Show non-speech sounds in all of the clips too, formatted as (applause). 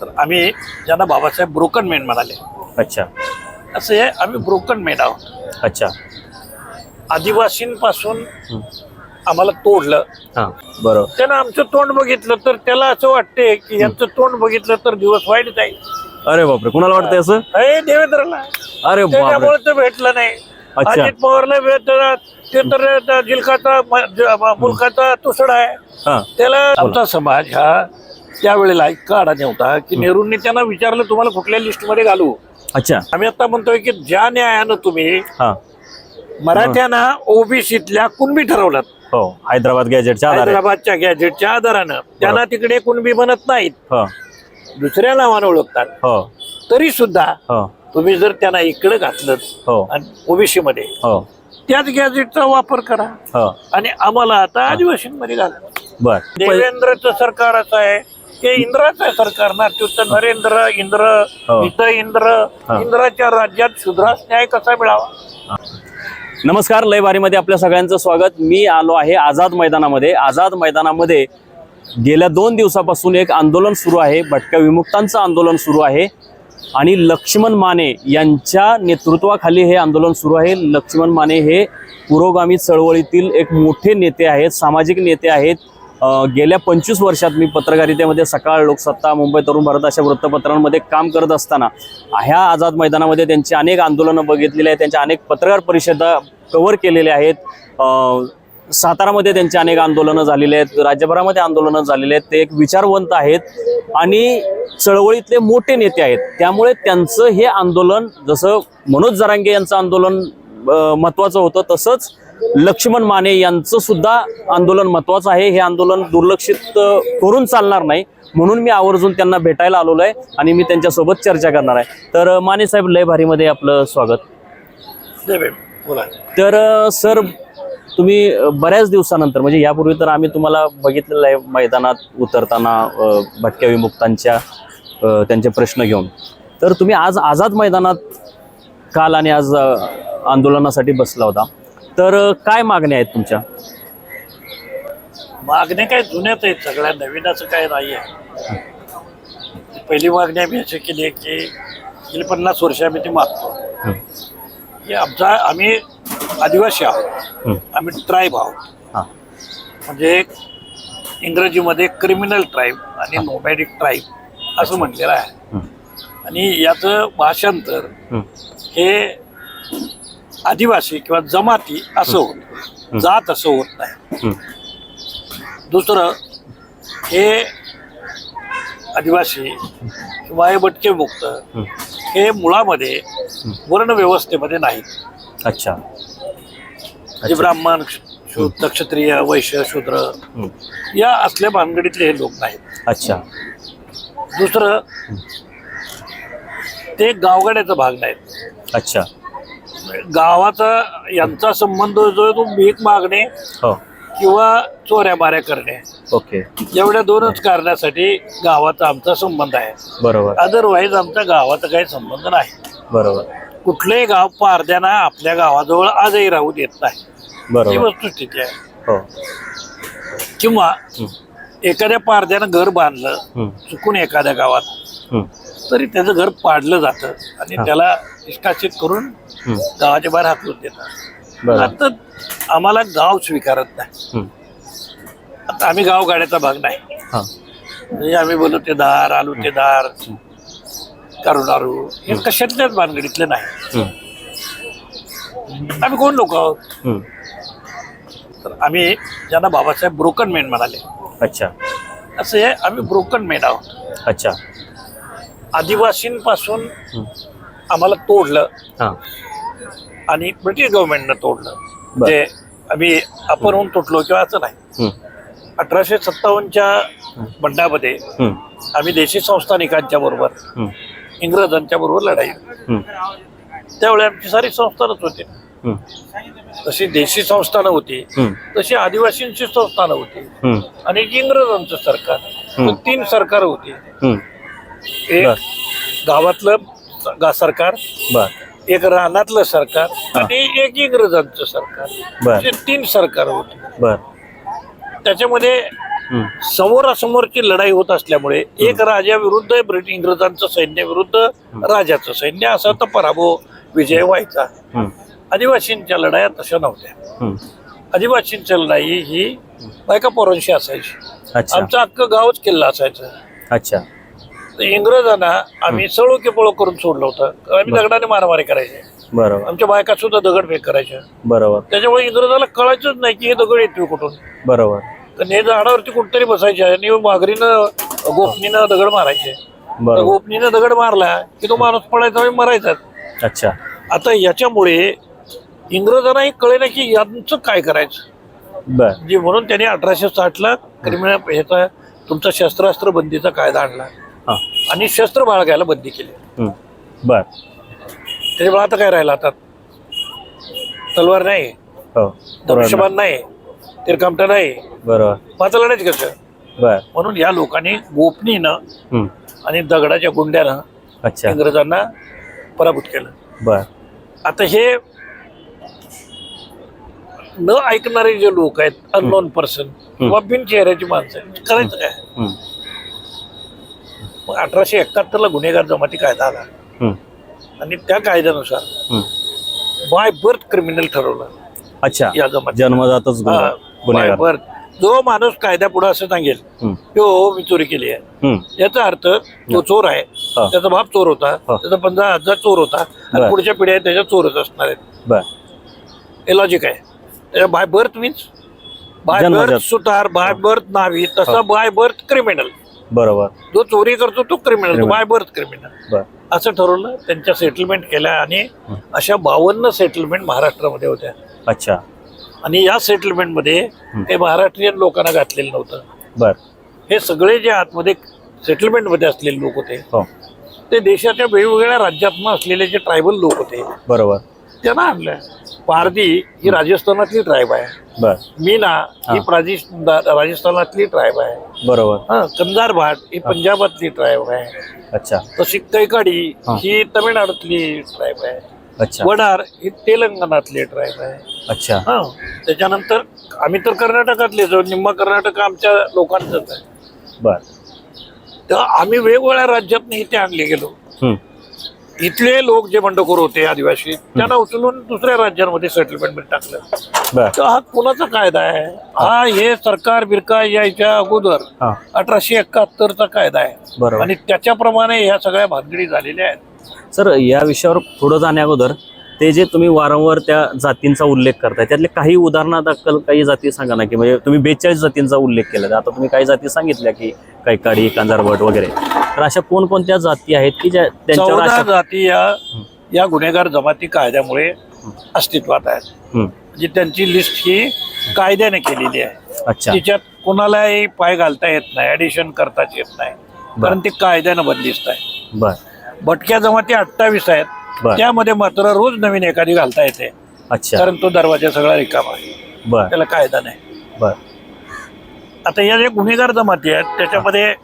तर आम्ही ज्यांना बाबासाहेब ब्रोकन मॅन म्हणाले. अच्छा. असं हे आम्ही ब्रोकन मॅन आहोत. अच्छा. आदिवासींपासून आम्हाला तोडलं. हां बरोबर त्यानं आमचं तोंड बघितलं तर त्याला असं वाटते की यांचं तोंड बघितलं तर दिवस वाईट जाईल. अरे बापरे कुणाला वाटतंय असं? हे देवेंद्रला. अरे बापरे. त्याच्यामुळे ते भेटलं नाही. अच्छा. अजित पवारला भेटलं ते तर जिल्काचा म- ज- म- मुलकाचा तुसडा आहे. हां. त्याला आमचा समाज हा त्यावेळेला इतका अडाणी होता की नेहरूंनी त्यांना विचारलं तुम्हाला कुठल्या लिस्टमध्ये घालू? अच्छा. आम्ही आता म्हणतोय की ज्या न्यायानं तुम्ही हां. मराठ्यांना ओबीसीतल्या कुणबी ठरवलं? हो हैदराबाद गॅजेटच्या आधारे. हैदराबादच्या गॅजेटच्या आधारानं. त्यांना तिकडे कुणबी बनत नाहीत. हो. दुसऱ्या नावानं ओळखतात. हो. तरी सुद्धा हो. तुम्ही जर त्यांना इकडे घातलं हो. आणि ओबीसी मध्ये हो. त्याच गॅजेटचा वापर करा. हो. आणि आम्हाला आता आदिवासींमध्ये घाला. बर. देवेंद्रचं सरकार असं आहे. ते इंद्राचं सरकार ना तिथं नरेंद्र इंद्र हो. इथं इंद्र. हा. इंद्राच्या राज्यात शुद्रास न्याय कसा मिळावा? नमस्कार लय बारीमध्ये आपल्या सगळ्यांचं स्वागत. मी आलो आहे आझाद मैदानामध्ये. आझाद मैदानामध्ये गेल्या दोन दिवसापासून एक आंदोलन सुरू आहे. भटक्या विमुक्तांचं आंदोलन सुरू आहे. आणि लक्ष्मण माने यांच्या नेतृत्वाखाली हे आंदोलन सुरू आहे. लक्ष्मण माने हे पुरोगामी चळवळीतील एक मोठे नेते आहेत सामाजिक नेते आहेत. गेल्या पंचवीस वर्षात मी पत्रकारितेमध्ये सकाळ लोकसत्ता मुंबई तरुण भारत अशा वृत्तपत्रांमध्ये काम करत असताना ह्या आझाद मैदानामध्ये त्यांची अनेक आंदोलनं बघितलेली आहेत त्यांच्या अनेक पत्रकार परिषदा कव्हर केलेल्या आहेत. सातारामध्ये त्यांची अनेक आंदोलनं झालेली आहेत राज्यभरामध्ये आंदोलनं झालेली आहेत ते एक विचारवंत आहेत आणि चळवळीतले मोठे नेते आहेत. त्यामुळे त्यांचं हे आंदोलन जसं मनोज जरांगे यांचं आंदोलन महत्त्वाचं होतं तसंच लक्ष्मण माने यांचं सुद्धा आंदोलन महत्त्वाचं आहे. हे आंदोलन दुर्लक्षित करून चालणार नाही. म्हणून मी आवर्जून त्यांना भेटायला आलेलो आहे आणि मी त्यांच्यासोबत चर्चा करणार आहे. तर माने साहेब लय भारीमध्ये आपलं स्वागत. तर सर तुम्ही बऱ्याच दिवसानंतर म्हणजे यापूर्वी तर आम्ही तुम्हाला बघितलेलं आहे मैदानात उतरताना भटक्या विमुक्तांच्या त्यांचे प्रश्न घेऊन. तर तुम्ही आज आझाद मैदानात काल आणि आज आंदोलनासाठी बसला होता. तर काय मागण्या आहेत तुमच्या? मागण्या काय जुन्याच आहेत सगळ्या नवीन असं काय नाही आहे पहिली मागणी आम्ही अशी केली आहे की गेली पन्नास वर्ष आम्ही ती मागतो. की आमचा आम्ही आदिवासी आहोत. आम्ही ट्राईब आहोत. म्हणजे इंग्रजीमध्ये क्रिमिनल ट्राईब आणि नोमॅडिक ट्राईब असं म्हटलेलं आहे. आणि याचं भाषांतर हे आदिवासी किंवा जमाती असं होत जात असं होत नाही. दुसरं हे आदिवासी किंवा हे भटके मुक्त हं. मुळामध्ये वर्ण व्यवस्थेमध्ये नाहीत. अच्छा. जे ब्राह्मण शूद्र क्षत्रिय वैश्य शूद्र या असल्या भानगडीतले हे लोक नाहीत. अच्छा. दुसरं ते गावगाड्याचा भाग नाहीत. अच्छा. गावाचा यांचा संबंध जो आहे तो भीक मागणे हो. किंवा चोऱ्या माऱ्या करणे. ओके. एवढ्या दोनच कारणासाठी गावाचा आमचा संबंध आहे. बरोबर. अदरवाईज आमच्या गावाचा काही संबंध नाही. बरोबर. कुठलंही गाव पारद्याना आपल्या गावाजवळ आजही राहू देत नाही. ही बरोबर. वस्तुस्थिती आहे. हो. किंवा एखाद्या पारद्यानं घर बांधलं चुकून एखाद्या गावात तरी त्याचं घर पाडलं जातं आणि. त्याला निष्कासित करून गावाच्या बाहेर हाकलून देतात. आता आम्हाला गाव स्वीकारत नाही. हं, आता आम्ही गाव गाड्याचा भाग नाही. हां. म्हणजे आम्ही बोलू ते दार आलू ते दार करुणारू हे कशातल्याच भानगडीतले नाही. हं, आम्ही कोण लोक आहोत. तर आम्ही ज्यांना बाबासाहेब ब्रोकन मॅन म्हणाले. अच्छा. असं हे आम्ही ब्रोकन मॅन आहोत. अच्छा. आदिवासींपासून आम्हाला तोडलं. हां. आणि ब्रिटिश गव्हर्नमेंटनं तोडलं. बर. म्हणजे आम्ही आपण होऊन तुटलो किंवा असं नाही. अठराशे सत्तावन्नच्या बंडामध्ये आम्ही देशी संस्थानिकांच्या बरोबर इंग्रजांच्या बरोबर लढाई त्यावेळी आमची सारी संस्थानच होती. तशी देशी संस्थानं होती तशी आदिवासींची संस्थानं होती. आणि एक इंग्रजांचं सरकार. तीन सरकार होती. एक बर. गावातलं गा- सरकार. बर. एक रानातलं सरकार आणि एक इंग्रजांचं सरकार. बर. असे तीन सरकार होते. बर. त्याच्यामध्ये हम्म. समोरासमोरची लढाई होत असल्यामुळे एक राजा विरुद्ध ब्रिटिश इंग्रजांचं सैन्य विरुद्ध राजाचं सैन्य. असा तर पराभव विजय व्हायचा. हम्म. आदिवासींच्या लढाया तशा नव्हत्या. हम्म. आदिवासींची लढाई ही बायका पोरांशी असायची. अच्छा. आमचं अख्खं गावच किल्ला असायचं. अच्छा. इंग्रजांना आम्ही सळो की पळो करून सोडलं होतं. आम्ही दगडाने मारामारी करायचे. बरोबर आमच्या बायका सुद्धा दगडफेक करायच्या. बरोबर. त्याच्यामुळे इंग्रजाला कळायचंच नाही की हे दगड येतोय कुठून. बरोबर. तर हे झाडावरती कुठतरी बसायचे आणि माघरीनं गोपनीनं दगड मारायचे. गोपनीनं दगड मारला की तो माणूस पडायचा आणि मरायचा. अच्छा. आता याच्यामुळे इंग्रजांना हे कळे ना की यांचं काय करायचं. म्हणून त्यांनी अठराशे साठला क्रिमिनल ह्याचा तुमचा शस्त्रास्त्र बंदीचा कायदा आणला. हा. आणि शस्त्र बाळगायला बंदी केली. हम्म. बर. त्याच्यामुळे आता काय राहिलं आता? तलवार नाही. हो. धनुष्यबाण नाही. तिरकामटा नाही. बरोबर. आता लढायचं कसं बर. म्हणून या लोकांनी गोपनीनं हम्म. आणि दगडाच्या गुंड्यानं अच्छा. इंग्रजांना पराभूत केलं. बर. आता हे न ऐकणारे जे लोक आहेत अननोन पर्सन किंवा बिन चेहऱ्याची माणसं आहेत करायचं काय? हम्म. मग अठराशे एकाहत्तर ला गुन्हेगार जमाती कायदा आला. आणि त्या कायद्यानुसार. बाय बर्थ क्रिमिनल ठरवलं. अच्छा. या जमाती जन्मजातच बाय बर्थ. जो माणूस कायद्यापुढे असं सांगेल. तो मी चोरी केली आहे. याचा अर्थ तो चोर आहे. हा. त्याचा बाप चोर होता. हा. त्याचा पंधरा हजार चोर होता. आणि पुढच्या पिढ्या त्याच्या चोरच असणार आहेत. हे लॉजिक आहे. त्याच्या by birth means by. Birth Sutar by birth नावी तसा बाय बर्थ क्रिमिनल बरोबर. जो चोरी करतो तो क्रिमिनल. बाय बर्थ क्रिमिनल असं ठरवलं त्यांच्या सेटलमेंट केल्या आणि अशा बावन्न सेटलमेंट महाराष्ट्रामध्ये होत्या. अच्छा. आणि या सेटलमेंटमध्ये काही महाराष्ट्रीयन लोकांना घातलेलं नव्हतं. बर. हे सगळे जे आतमध्ये सेटलमेंटमध्ये असलेले लोक होते हो. ते देशाच्या वेगवेगळ्या राज्यातनं असलेले जे ट्रायबल लोक होते बरोबर. त्यांना आणलं पारधी ही राजस्थानातली ट्राईब आहे. बर. मीना ही राजस्थानातली ट्राईब आहे. बरोबर. हा कंदार भाट ही पंजाबातली ट्राईब आहे. अच्छा. तशी कैकाडी हा. ही तमिळनाडूतली ट्राईब आहे. अच्छा. वडार ही तेलंगणातली ट्राईब आहे. अच्छा. हा त्याच्यानंतर आम्ही तर कर्नाटकातले जो निम्मा कर्नाटक आमच्या लोकांचंच आहे. बर. तेव्हा आम्ही वेगवेगळ्या राज्यातनं इथे आणले गेलो. हम्म. इथले लोक जे बंडखोर होते आदिवासी त्यांना उचलून दुसऱ्या राज्यांमध्ये सेटलमेंट टाकलं. तर हा कोणाचा कायदा आहे? हा. हे सरकार बिरका यायच्या अगोदर अठराशे एकाहत्तरचा कायदा आहे. बरोबर. आणि त्याच्याप्रमाणे ह्या सगळ्या भानगडी झालेल्या आहेत. सर या विषयावर पुढे जाण्या अगोदर ते जे तुम्ही वारंवार त्या जातींचा उल्लेख करताय त्यातले काही उदाहरणादाखल काही जाती सांगा ना की म्हणजे तुम्ही बेचाळीस जातींचा उल्लेख केला आता तुम्ही काही जाती सांगितल्या की कैकाडी कांजारभट वगैरे. तर अशा कोणकोणत्या जाती आहेत की ज्या त्यांच्यावर चौदा अशा जाती या या गुन्हेगार जमाती कायद्यामुळे अस्तित्वात आहेत. म्हणजे त्यांची लिस्ट ही कायद्याने केलेली आहे. अच्छा. तिच्यात कोणालाही पाय घालता येत नाही ऍडिशन करताच येत नाही. कारण ते कायद्यानं बंदिस्त आहे बर. भटक्या जमाती अठ्ठावीस आहेत. बर. त्यामध्ये मात्र रोज नवीन एखादी घालता येते. अच्छा. कारण तो दरवाजा सगळा रिकामा आहे. बर. त्याला कायदा नाही. बर. आता या जे गुन्हेगार जमाती आहेत त्याच्यामध्ये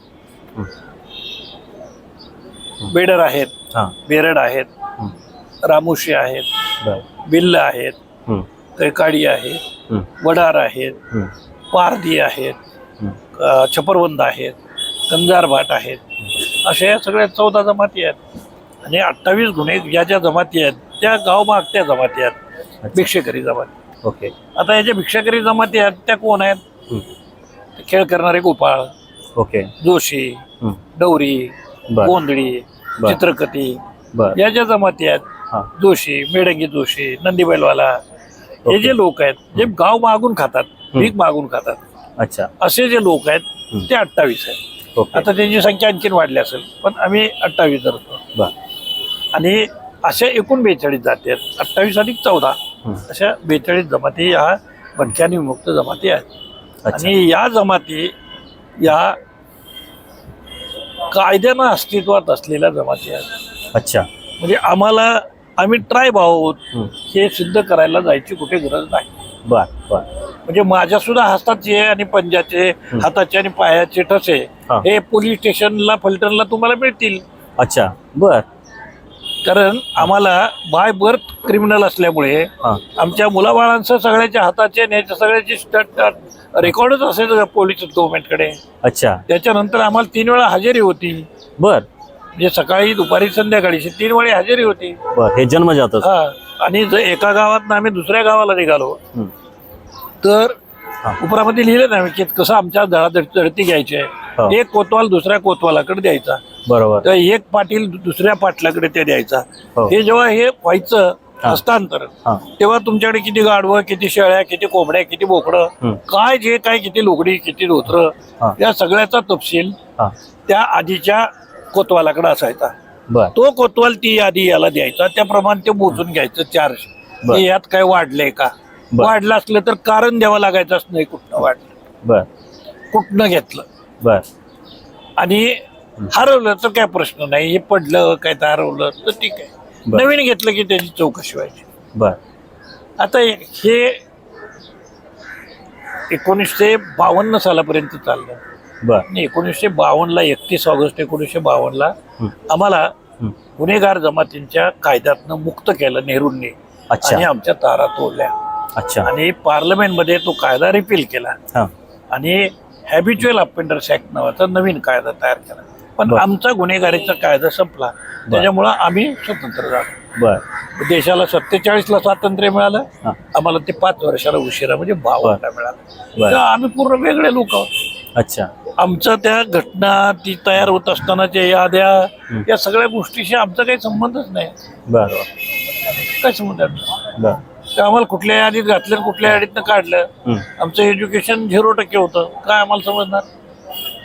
बेडर आहेत हा. बेरड आहेत. रामुशी आहेत बर. बिल्ल आहेत. कैकाडी आहेत. वडार आहेत हम्म. पारधी आहेत. अ, छपरबंद आहेत कंजार भाट आहेत अशा या सगळ्या चौदा जमाती आहेत. आणि अठ्ठावीस गुन्हे ज्या ज्या जमाती आहेत त्या गाव मागत्या जमाती आहेत भिक्षेकरी जमाती. ओके. आता या ज्या भिक्षाकरी जमाती आहेत त्या कोण आहेत. खेळ करणारे गोपाळ ओके. जोशी. डवरी गोंधळी बर. या ज्या जमाती आहेत जोशी मेडंगी जोशी नंदी बैलवाला हे. जे लोक आहेत जे गाव मागून खातात भीक मागून खातात अच्छा. असे जे लोक आहेत. ते अठ्ठावीस आहेत. आता त्यांची संख्या आणखीन वाढली असेल पण आम्ही अठ्ठावीस धरतो. आणि अशा एकूण बेचाळीस जाती आहेत. अठ्ठावीस अधिक चौदा. अशा बेचाळीस जमाती ह्या भटक्याने विमुक्त जमाती आहेत. आणि या जमाती या कायद्यानं अस्तित्वात असलेल्या जमाती आहेत. अच्छा. म्हणजे आम्हाला आम्ही ट्राईब आहोत. हे. सिद्ध करायला जायची कुठे गरज नाही. बर बर. म्हणजे माझ्या सुद्धा हस्ताचे आणि पंजाचे हाताचे आणि पायाचे ठसे हा. हे पोलीस स्टेशनला फलटणला तुम्हाला मिळतील. अच्छा. बर. कारण आम्हाला बाय बर्थ क्रिमिनल असल्यामुळे आमच्या मुलाबाळांचं सगळ्याच्या हाताचे आणि याच्या सगळ्याची रेकॉर्डच असायचं पोलीस गव्हर्नमेंटकडे अच्छा. त्याच्यानंतर आम्हाला तीन वेळा हजेरी होती. बर. म्हणजे सकाळी दुपारी संध्याकाळी तीन वेळी हजेरी होती. हे जन्मजातच. हा. आणि जर एका गावात आम्ही दुसऱ्या गावाला निघालो. तर. उपरामध्ये लिहिलं ना की कसं आमच्या दळती घ्यायची. आहे एक कोतवाल दुसऱ्या कोतवालाकडे द्यायचा. बरोबर. तर एक पाटील दुसऱ्या पाटलाकडे ते द्यायचा. हो. हे जेव्हा हे व्हायचं हा. हस्तांतरण हा. तेव्हा तुमच्याकडे किती गाढवं किती शेळ्या किती कोंबड्या किती बोकडं हं. काय जे काय किती लुगडी किती धोत्र हा. या सगळ्याचा तपशील हा. त्या आधीच्या कोतवालाकडे असायचा. तो कोतवाल ती यादी याला द्यायचा. त्याप्रमाणे ते मोजून घ्यायचं चार्ज. यात काय वाढलंय का. वाढलं असलं तर कारण द्यावं लागायचंच नाही कुठनं वाढलं. बर. कुठनं घेतलं? बर. आणि हरवलं तर काय प्रश्न नाही. हे पडलं काय तर हरवलं तर ठीक आहे. बर. नवीन घेतलं की त्याची चौकशी व्हायची. बर. आता हे एकोणीसशे बावन्न सालापर्यंत चाललं. बर. आणि एकोणीसशे बावन्नला एकतीस ऑगस्ट एकोणीसशे बावन्नला हं. आम्हाला हं. गुन्हेगार जमातींच्या कायद्यातनं मुक्त केलं नेहरूंनी. अच्छा. आणि आमच्या तारा तोडल्या. अच्छा. आणि पार्लमेंटमध्ये तो कायदा रिपील केला. हा. आणि हॅबिच्युअल अपेंडर्स ऍक्ट नावाचा नवीन कायदा तयार केला. पण. आमचा गुन्हेगारीचा कायदा संपला. त्याच्यामुळं आम्ही स्वतंत्र झालो. बर. देशाला सत्तेचाळीस ला स्वातंत्र्य मिळालं. आम्हाला ते पाच वर्षाला उशिरा म्हणजे बावन्नला मिळालं. तर आम्ही पूर्ण वेगळे लोक आहोत. अच्छा. आमचं त्या घटना ती तयार होत असतानाच्या याद्या या सगळ्या गोष्टीशी आमचा काही संबंधच नाही. बर. काय संबंध आम्हाला कुठल्या यादीत घातलं कुठल्या यादीतनं काढलं. आमचं एज्युकेशन झिरो टक्के होतं. काय आम्हाला समजणार?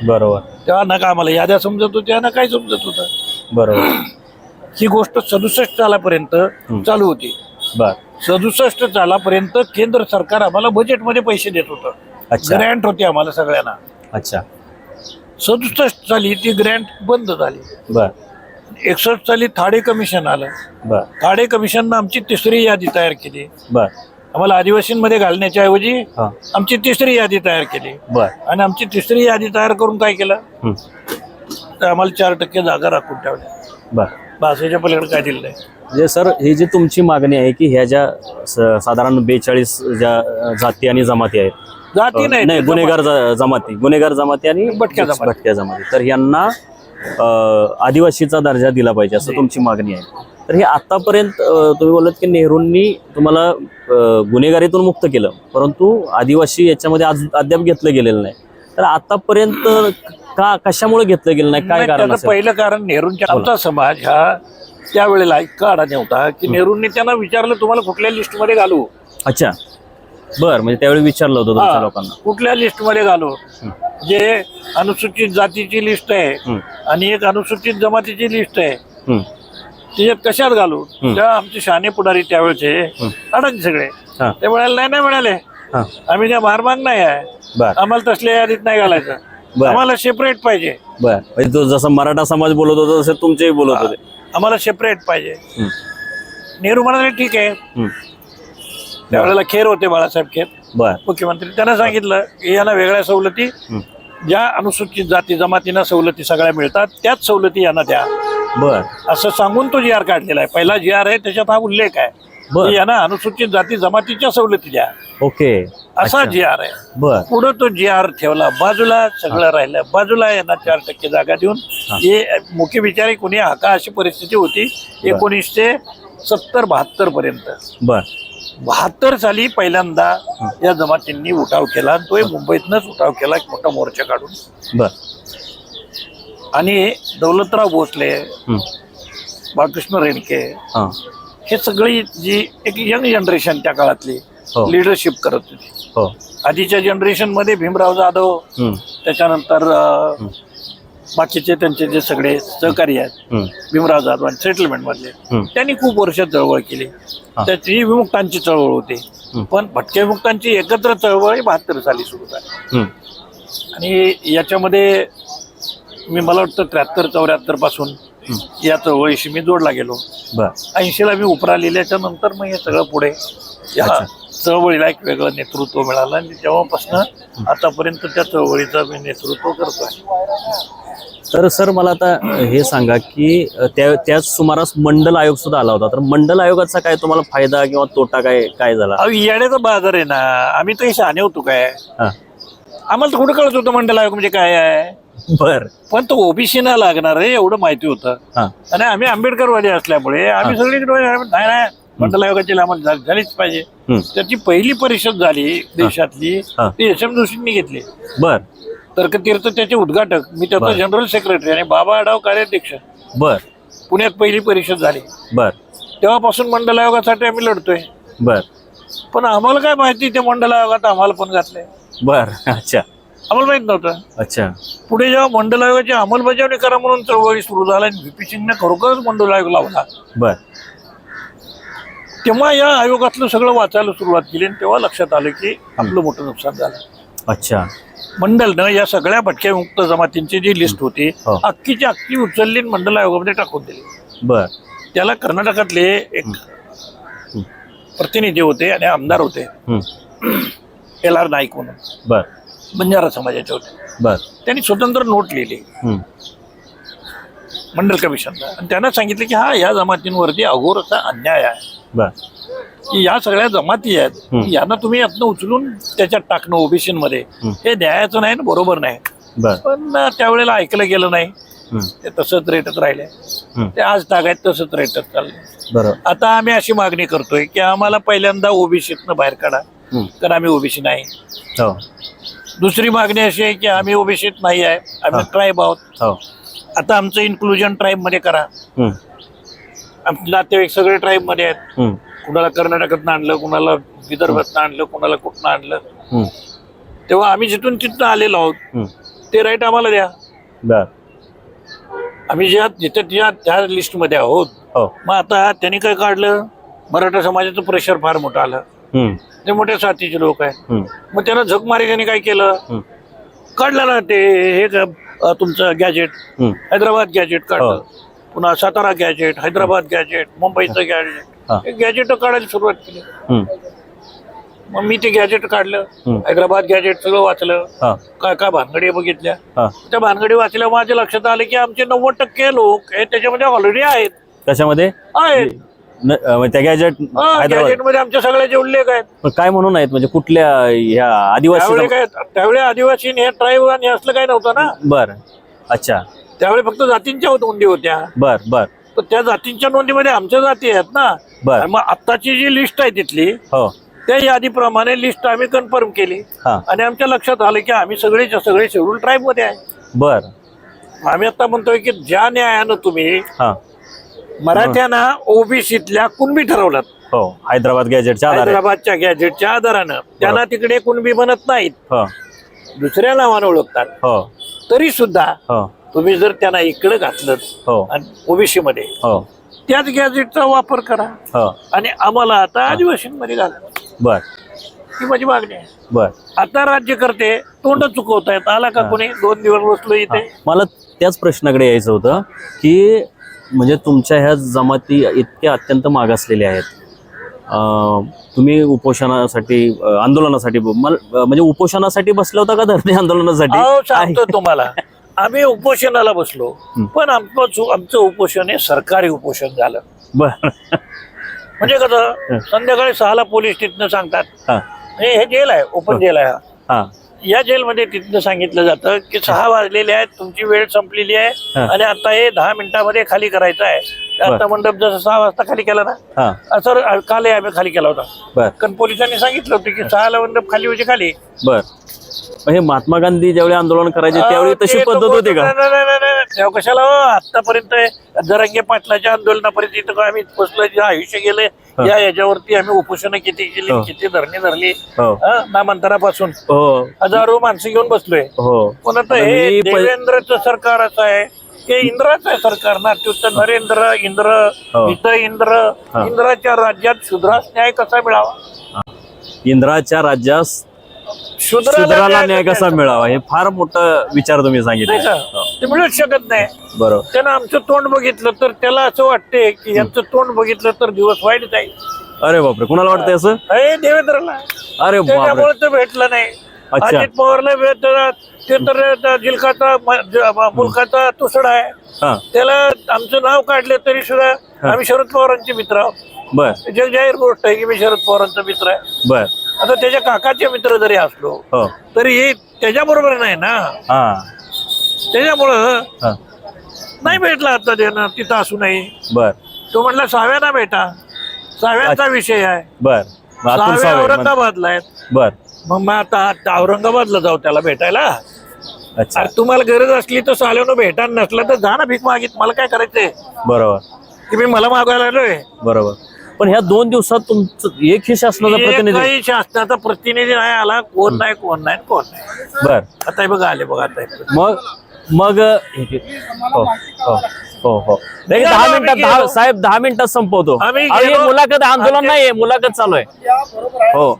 बरोबर. तेव्हा ना का आम्हाला? याद्या समजत होत्या ना काय समजत होतं? बरोबर. (clears throat) ही गोष्ट सदुसष्ट सालापर्यंत चालू होती. बर. सदुसष्ट सालापर्यंत केंद्र सरकार आम्हाला बजेटमध्ये पैसे देत होतं. अच्छा. ग्रँट होती आम्हाला सगळ्यांना. अच्छा. सदुसष्ट साली ती ग्रँट बंद झाली. बर. एकसष्ट साली थाडे कमिशन आलं. बर. थाडे कमिशननं आमची तिसरी यादी तयार केली. बर. आम्हाला आदिवासींमध्ये घालण्याच्या ऐवजी हा. आमची तिसरी यादी तयार केली. बर. आणि आमची तिसरी यादी तयार करून काय केलं? हं. तर आम्हाला चार टक्के जागा राखून ठेवल्या. बर. भाषेच्या पलीकडे काय दिलं नाही. म्हणजे सर ही जी तुमची मागणी आहे की ह्या ज्या स- साधारण बेचाळीस ज्या अ, जाती आणि जमाती आहेत. जाती नाही नाही गुन्हेगार ज- जमाती. गुन्हेगार जमाती आणि भटक्या जमाती. भटक्या जमाती. तर यांना आदिवासीचा दर्जा दिला पाहिजे असं तुमची मागणी आहे. तर हे आतापर्यंत तुम्ही बोलत की नेहरूंनी तुम्हाला गुन्हेगारीतून मुक्त केलं. परंतु आदिवासी याच्यामध्ये आज अद्याप घेतलं गेलेलं नाही. तर आतापर्यंत का कशामुळे घेतलं गेलं नाही? काय कारण पहिलं कारण नेहरूंच्या आमचा समाज हा त्यावेळेला इतका अडाणी होता की नेहरूंनी त्यांना विचारलं तुम्हाला कुठल्या लिस्टमध्ये घालू? अच्छा. बर म्हणजे त्यावेळी विचारलं होतं तुमच्या लोकांना. कुठल्या लिस्टमध्ये घालू? जे अनुसूचित जातीची लिस्ट आहे. आणि एक अनुसूचित जमातीची लिस्ट आहे. त्याच्यात कशात घालू? त्या आमचे शहाणे पुढारी त्यावेळेचे अडाणी सगळे. हा. ते म्हणाले नाही नाही म्हणाले. हा. आम्ही त्या मारमाग नाही आहे. बर. आम्हाला तसल्या यादीत नाही घालायचं. बर. आम्हाला सेपरेट पाहिजे. बर. म्हणजे तो जसं मराठा समाज बोलत होता तसे तुमचेही बोलत होते. आम्हाला सेपरेट पाहिजे. नेहरू म्हणाले ठीक आहे. त्यावेळेला खेर होते बाळासाहेब खेर. बर. मुख्यमंत्री त्यांना सांगितलं की यांना वेगळ्या सवलती. ज्या अनुसूचित जाती जमातींना सवलती सगळ्या मिळतात त्याच सवलती यांना द्या. बर. असं सांगून तो जी आर काढलेला आहे. पहिला जी आर आहे त्याच्यात हा उल्लेख आहे. की यांना अनुसूचित जाती जमातीच्या सवलती द्या. ओके. असा जी आर आहे. बर. पुढं तो जी आर ठेवला. बाजूला सगळं राहिलं. बाजूला यांना चार टक्के जागा देऊन हे. मुख्य विचारी कोणी हाका अशी परिस्थिती होती? एकोणीसशे सत्तर बहात्तर पर्यंत. बर. बहात्तर साली पहिल्यांदा या जमातींनी उठाव केला. आणि तोही मुंबईतनच उठाव केला एक मोठा मोर्चा काढून. बर. आणि दौलतराव भोसले हं. बाळकृष्ण रेणके हा. हे सगळी जी एक यंग जनरेशन त्या काळातली हो. लिडरशिप करत होती. हो. आधीच्या जनरेशनमध्ये भीमराव जाधव हं. त्याच्यानंतर बाकीचे त्यांचे जे सगळे सहकारी आहेत. भीमराव जाधव आणि सेटलमेंट मधले. त्यांनी खूप वर्ष चळवळ केली. त्याची विमुक्तांची चळवळ होती. पण भटक्या विमुक्तांची एकत्र चळवळ ही बहात्तर साली सुरू झाली. आणि याच्यामध्ये मी मला वाटतं त्र्याहत्तर चौऱ्याहत्तरपासून या चळवळीशी मी जोडला गेलो ऐंशीला मी उपरा लिहिल्याच्या नंतर मग हे सगळं पुढे या. चळवळीला एक वेगळं नेतृत्व मिळालं आणि तेव्हापासून आतापर्यंत त्या चळवळीचं मी नेतृत्व करतोय तर सर मला आता हे सांगा की त्या त्याच सुमारास मंडल आयोग सुद्धा आला होता. तर मंडल आयोगाचा काय तुम्हाला फायदा किंवा तोटा काय काय झाला? अहो येण्याचा बाजार आहे ना. आम्ही तर शहाणे होतो काय? हा. आम्हाला तर कुठं कळत होतं मंडल आयोग म्हणजे काय आहे? बर. पण तो ओबीसी ना लागणार आहे एवढं माहिती होतं. हा. आणि आम्ही आंबेडकरवादी असल्यामुळे आम्ही सगळीकडे नाही नाही. मंडल आयोगाची आम्हाला झा- झालीच पाहिजे. हम्म. त्याची पहिली परिषद झाली देशातली. हा. ती एस एम जोशींनी घेतली. बर. तर्कतीर्थ त्याचे उद्घाटक. मी त्याचा. जनरल सेक्रेटरी आणि बाबा आढाव कार्याध्यक्ष. बर. पुण्यात पहिली परिषद झाली. बर. तेव्हापासून मंडल आयोगासाठी आम्ही लढतोय. बर. पण आम्हाला काय माहिती ते मंडल आयोगात आम्हाला पण घातलंय बर. (laughs) अच्छा. आम्हाला माहीत नव्हतं. अच्छा. पुढे जेव्हा मंडल आयोगाची अंमलबजावणी करा म्हणून चळवळी सुरू झाला आणि व्ही पी सिंगने खरोखरच मंडल आयोग लावला. बर. तेव्हा या आयोगातलं सगळं वाचायला सुरुवात केली आणि तेव्हा लक्षात आलं की आपलं मोठं नुकसान झालं. अच्छा. मंडलनं या सगळ्या भटक्या मुक्त जमातींची जी लिस्ट होती हो. अख्खीची अख्खी उचलली आणि मंडल आयोगामध्ये टाकून दिली. बर. त्याला कर्नाटकातले एक. प्रतिनिधी होते आणि आमदार होते. हम्म. एल आर नाईक म्हणून. बर. बंजारा समाजाचे होते. बर. त्यांनी स्वतंत्र नोट लिहिली. हम्म. मंडल कमिशनला. आणि त्यांना सांगितलं की हा या जमातींवरती अघोर असा अन्याय आहे. बर. की या सगळ्या जमाती आहेत हं. यांना तुम्ही यातनं उचलून त्याच्यात टाकणं ओबीसी मध्ये. हं. हे न्यायाचं नाही आणि बरोबर नाही. पण त्यावेळेला ऐकलं गेलं नाही. ते तसंच रेटत राहिले. हं. ते आज तागायत तसंच रेटत चालले. आता आम्ही अशी मागणी करतोय की आम्हाला पहिल्यांदा ओबीसीतनं बाहेर काढा. कारण आम्ही ओबीसी नाही. हो. दुसरी मागणी अशी आहे की आम्ही ओबीसीत नाही आहे. आम्ही ट्राईब आहोत. हो. आता आमचं इन्क्लुजन ट्राईबमध्ये करा. आमचे नातेवाईक सगळे ट्राईबमध्ये आहेत. कुणाला कर्नाटकातनं आणलं कुणाला विदर्भातनं आणलं कुणाला कुठनं आणलं. तेव्हा आम्ही जिथून तिथनं आलेलो आहोत. ते राईट आम्हाला द्या बर आम्ही ज्या जिथे ज्या त्या लिस्टमध्ये आहोत हो मग आता त्यांनी काय काढलं मराठा समाजाचं प्रेशर फार मोठं आलं. ते मोठ्या साथीचे लोक आहे. मग त्यांना झक मारी त्यांनी काय केलं. काढलं ना ते हे तुमचं गॅजेट. हैदराबाद गॅजेट काढलं हो. पुन्हा सातारा गॅजेट हैदराबाद गॅजेट मुंबईचं गॅजेट गॅजेट काढायला सुरुवात केली. मग मी ते गॅजेट काढलं. हैदराबाद गॅजेट सगळं वाचलं. काय काय भानगडी बघितल्या. त्या भानगडी वाचल्या माझ्या लक्षात आलं की आमचे नव्वद टक्के लोक हे त्याच्यामध्ये ऑलरेडी आहेत. कशामध्ये? आहेत. म्हणजे त्या गॅजेट गॅजेटमध्ये आमच्या सगळ्याचे उल्लेख आहेत. काय म्हणून आहेत? म्हणजे कुठल्या ह्या आदिवासी त्यावेळी जमा- काय त्यावेळी आदिवासी हे ट्राईब आणि असलं काय नव्हतं ना? बर. अच्छा. त्यावेळी फक्त जातींच्या नोंदी होत्या. बर बर. तर त्या जातींच्या नोंदीमध्ये आमच्या जाती आहेत ना. बर. आणि मग आत्ताची जी लिस्ट आहे तिथली हो. त्या यादीप्रमाणे लिस्ट आम्ही कन्फर्म केली. हा. आणि आमच्या लक्षात आलं की आम्ही सगळेच्या सगळे शेड्यूल ट्राईबमध्ये आहे. बर. आम्ही आता म्हणतोय की ज्या न्यायानं तुम्ही हा. मराठ्यांना ओबीसीतल्या कुणबी ठरवलं हो हैदराबाद गॅजेटच्या आधारे. हैदराबादच्या गॅजेटच्या आधारानं. त्यांना तिकडे कुणबी बनत नाहीत. हो. दुसऱ्या नावानं ओळखतात. हो. तरी सुद्धा हो. तुम्ही जर त्यांना इकडे घातलं हो. आणि ओबीसी मध्ये हो. त्याच गॅजेटचा वापर करा. हो. आणि आम्हाला आता आदिवासींमध्ये घाला. बर. ही माझी मागणी आहे. बर. आता राज्यकर्ते तोंड चुकवतायत आला का कोणी? दोन दिवस बसलो इथे. मला त्याच प्रश्नाकडे यायचं होतं की म्हणजे तुमच्या ह्या जमाती इतक्या अत्यंत मागासलेल्या आहेत. अं, तुम्ही उपोषणासाठी अं, आंदोलनासाठी ब- मला- म्हणजे उपोषणासाठी बसला होता का धरणे आंदोलनासाठी? अहो सांगतो तुम्हाला. आम्ही उपोषणाला बसलो. पण आमचं आमचं उपोषण हे सरकारी उपोषण झालं. बर. म्हणजे कसं संध्याकाळी सहाला पोलीस तिथनं सांगतात. हा. हे जेल आहे ओपन जेल आहे हा. या जेलमध्ये तिथनं सांगितलं जातं की सहा वाजलेले आहेत तुमची वेळ संपलेली आहे. आणि आता हे दहा मिनिटामध्ये खाली करायचं आहे. आता मंडप जसं सहा वाजता खाली केला ना हा. असं काल आम्ही खाली केला होता. कारण पोलिसांनी सांगितलं होतं की सहाला मंडप खाली होती खाली. बर. मग हे महात्मा गांधी ज्यावेळी आंदोलन करायचे त्यावेळी तशी ते पद्धत तो- होती का नाही, नाही, नाही, नाही, नाही. तेव्हा कशाला हो? आतापर्यंत जरंगे पाटलाच्या आंदोलनापर्यंत इथं काय आम्ही बसलो जे आयुष्य गेले. या याच्यावरती आम्ही उपोषण किती केली हो. किती धरणी धरली हो हा, नामांतरापासून हो हजारो माणसं घेऊन बसलोय हो पण आता आता हे मी देवेंद्रचं सरकार असं आहे की इंद्राचं आहे सरकार ना तिथं नरेंद्र इंद्र हो. इथं इंद्र हा. इंद्राच्या राज्यात शुद्रास न्याय कसा मिळावा इंद्राच्या राज्यात शूद्राला न्याय कसा मिळावा? हे फार मोठं विचार तुम्ही नाही सांगितले का? ते मिळूच शकत नाही. बरोबर. त्यानं आमचं तोंड बघितलं तर त्याला असं वाटते की यांचं तोंड बघितलं तर दिवस वाईट जाईल. अरे बापरे कुणाला वाटतंय असं? हे देवेंद्रला. अरे बापरे. त्याच्यामुळे तर भेटलं नाही. अच्छा. अजित पवारला तर- ते तर जिल्काचा म- ज- मुलकाचा तुसडा आहे. हा. त्याला आमचं नाव काढलं तरी सुद्धा आम्ही शरद पवारांचे मित्र आहोत. बर. जग जाहीर गोष्ट आहे की मी शरद पवारांचा मित्र आहे. बर. आता त्याच्या काकाचे मित्र जरी असलो हो. तरी हे त्याच्या बरोबर नाही ना? हा. त्याच्यामुळं हा. नाही भेटला आता त्यानं तिथं असू नये बर. तो म्हटला सहाव्याना भेटा. सहाव्यांचा विषय आहे. बर. मग अतुल सहाव्या सावे म्हण- औरंगाबादला आहेत. बर. मग मग आता आता औरंगाबादला जाऊ त्याला भेटायला. अच्छा. अरे तुम्हाला गरज असली तर साल्यानं भेटा नसलं तर जा ना भीक मागित. मला काय करायचंय? बरोबर. की मी मला मागायला आलोय. बरोबर. पण ह्या दोन दिवसात तुमचं एकही शासनाचा प्रतिनिधी शासनाचा प्रतिनिधी नाही आला. कोण नाही कोण नाही कोण नाही. बर. आता हे बघा आले बघा आता हे. मग मग हो हो हो हो नाही, दहा मिनिटात दहा. साहेब दहा मिनिटात संपवतो. आम्ही अहो, हे गेलो. मुलाखत आंदोलन नाहीये मुलाखत चालू आहे. हो.